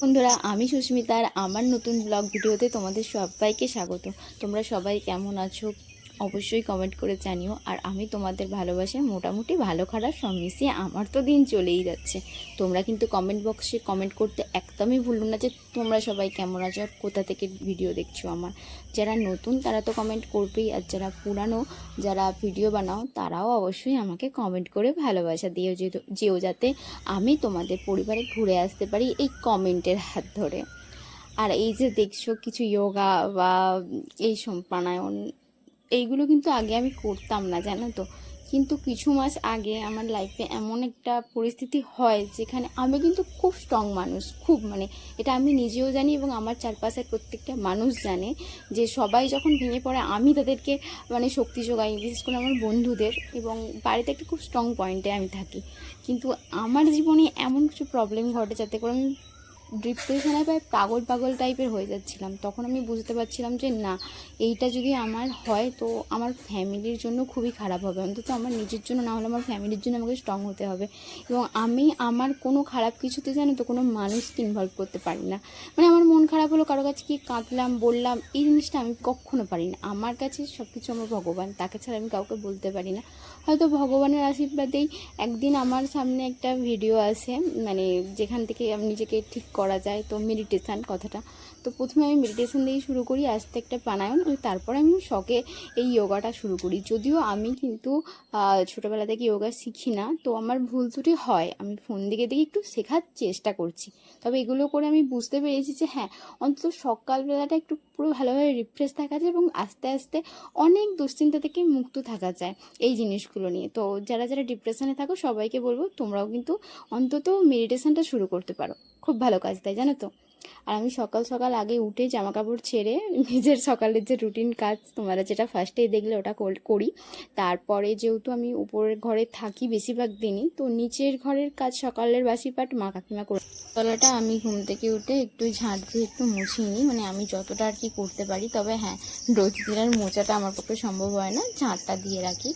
বন্ধুরা, আমি সুস্মিতা আর আমার নতুন ব্লগ ভিডিওতে তোমাদের সবাইকে স্বাগত। তোমরা সবাই কেমন আছো? অবশ্যই কমেন্ট করে জানিও। আর আমি তোমাদের ভালোবাসে মোটামুটি ভালো খারাপ সব মিশিয়ে আমার তো দিন চলেই যাচ্ছে। তোমরা কিন্তু কমেন্ট বক্সে কমেন্ট করতে একদমই ভুলো না যে তোমরা সবাই কেমন আছো আর কোথা থেকে ভিডিও দেখছ আমার। যারা নতুন তারা তো কমেন্ট করবেই, আর যারা পুরানো যারা ভিডিও বানাও তারাও অবশ্যই আমাকে কমেন্ট করে ভালোবাসা দিও যেও যাতে আমি তোমাদের পরিবারে ঘুরে আসতে পারি এই কমেন্টের হাত ধরে। আর এই যে দেখছ কিছু যোগা বা এই সব প্রাণায়াম এইগুলো কিন্তু আগে আমি করতাম না, জানো তো। কিন্তু কিছু মাস আগে আমার লাইফে এমন একটা পরিস্থিতি হয়, যেখানে আমি কিন্তু খুব স্ট্রং মানুষ, খুব মানে এটা আমি নিজেও জানি এবং আমার চারপাশের প্রত্যেকটা মানুষ জানে যে সবাই যখন ভেঙে পড়ে, আমি তাদেরকে মানে শক্তি যোগাই, বিশেষ করে আমার বন্ধুদের এবং বাড়িতে একটা খুব স্ট্রং পয়েন্টে আমি থাকি। কিন্তু আমার জীবনে এমন কিছু প্রবলেম ঘটে যাতে করে আমি ডিপ্রেশনে প্রায় পাগল পাগল টাইপের হয়ে যাচ্ছিলাম। তখন আমি বুঝতে পারছিলাম যে, না, এইটা যদি আমার হয়, তো আমার ফ্যামিলির জন্য খুবই খারাপ হবে। অন্তত আমার নিজের জন্য, না হলে আমার ফ্যামিলির জন্য আমাকে স্ট্রং হতে হবে। এবং আমি, আমার কোনো খারাপ কিছুতে জানো তো, কোনো মানুষকে ইনভলভ করতে পারি না। মানে আমার মন খারাপ হলো, কারও কাছে কি কাঁদলাম, বললাম, এই জিনিসটা আমি কখনো পারি না আমার কাছে সব কিছু আমার ভগবান, তাকে ছাড়া আমি কাউকে বলতে পারি না। হয়তো ভগবানের আশীর্বাদেই একদিন আমার সামনে একটা ভিডিও আছে মানে যেখান থেকে আমি নিজেকে ঠিক করা যায়। তো মেডিটেশান কথাটা। তো প্রথমে আমি মেডিটেশান দিয়ে শুরু করি, আস্তে একটা প্রাণায়াম, ওই তারপরে আমি শখে এই যোগাটা শুরু করি। যদিও আমি কিন্তু ছোটোবেলা থেকে যোগা শিখি না, তো আমার ভুল ত্রুটি হয়। আমি ফোন দিকে দেখে একটু শেখার চেষ্টা করছি। তবে এগুলো করে আমি বুঝতে পেরেছি যে হ্যাঁ অন্তত সকালবেলাটা একটু পুরো ভালোভাবে রিফ্রেশ থাকা যায় এবং আস্তে আস্তে অনেক দুশ্চিন্তা থেকে মুক্ত থাকা যায় এই জিনিসগুলো নিয়ে। তো যারা যারা ডিপ্রেশনে থাকো, সবাইকে বলব তোমরাও কিন্তু অন্তত মেডিটেশানটা শুরু করতে পারো। খুব ভালো কাজ। দেয় জানো তো? আর আমি সকাল সকাল আগে উঠে জামা কাপড় ছেড়ে নিজের সকালের যে রুটিন কাজ, তোমরা যেটা ফার্স্টেই দেখলে ওটা করি তারপরে যেহেতু আমি উপরের ঘরে থাকি বেশিরভাগ দিনই, তো নিচের ঘরের কাজ সকালের বাসি পাট মা কাকিমা করে তলাটা আমি ঘুম থেকে উঠে একটু ঝাঁট দিয়ে একটু মুছিয়ে নিই। মানে আমি যতটা আর কি করতে পারি, তবে হ্যাঁ রোজ দিনের মোচাটা আমার পক্ষে সম্ভব হয় না, ঝাঁটটা দিয়ে রাখি।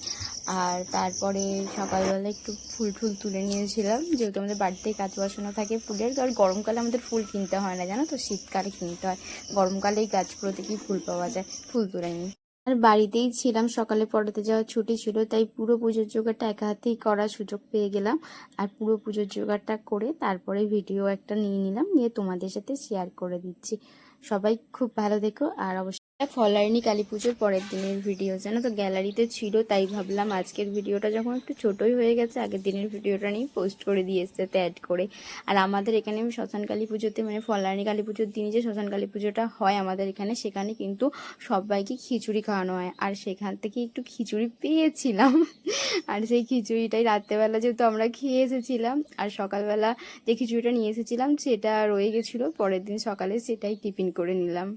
আর তারপরে সকালবেলা একটু ফুল ফুল তুলে নিয়েছিলাম। যেহেতু আমাদের বাড়িতে কাজ বসানো থাকে ফুলের আর গরমকালে আমাদের ফুল কিনতে হয় না, জানো তো? শীতকালে কিনতে হয়। গরমকালেই গাছগুলো থেকেই ফুল পাওয়া যায়? ফুল তুলে নিই। আর বাড়িতেই ছিলাম, সকালে পড়াতে যাওয়ার ছুটি ছিল, তাই পুরো পুজোর জোগাড়টা একা হাতেই করার সুযোগ পেয়ে গেলাম। আর পুরো পুজোর জোগাড়টা করে তারপরে ভিডিও একটা নিয়ে নিলাম, নিয়ে তোমাদের সাথে শেয়ার করে দিচ্ছি। সবাই খুব ভালো দেখো আর অবশ্যই ফলারিনী কালী পুজোর পরের দিনের ভিডিও জানো তো, গ্যালারিতে ছিল, তাই ভাবলাম আজকের ভিডিওটা যখন একটু ছোটই হয়ে গেছে, আগের দিনের ভিডিওটা নিয়ে পোস্ট করে দিয়ে এসছে অ্যাড করে। আর আমাদের এখানে শ্মশান কালী পুজোতে মানে ফলারিনী কালী পুজোর দিনে যে শ্মশান কালী পুজোটা হয় আমাদের এখানে, সেখানে কিন্তু সবাইকে খিচুড়ি খাওয়ানো হয়। আর সেখান থেকে একটু খিচুড়ি পেয়েছিলাম। আর সেই খিচুড়িটাই রাত্রেবেলা যেহেতু আমরা খেয়ে এসেছিলাম, আর সকালবেলা যে খিচুড়িটা নিয়ে এসেছিলাম, সেটা রয়ে গেছিল, পরের দিন সকালে সেটাই টিফিন করে নিলাম।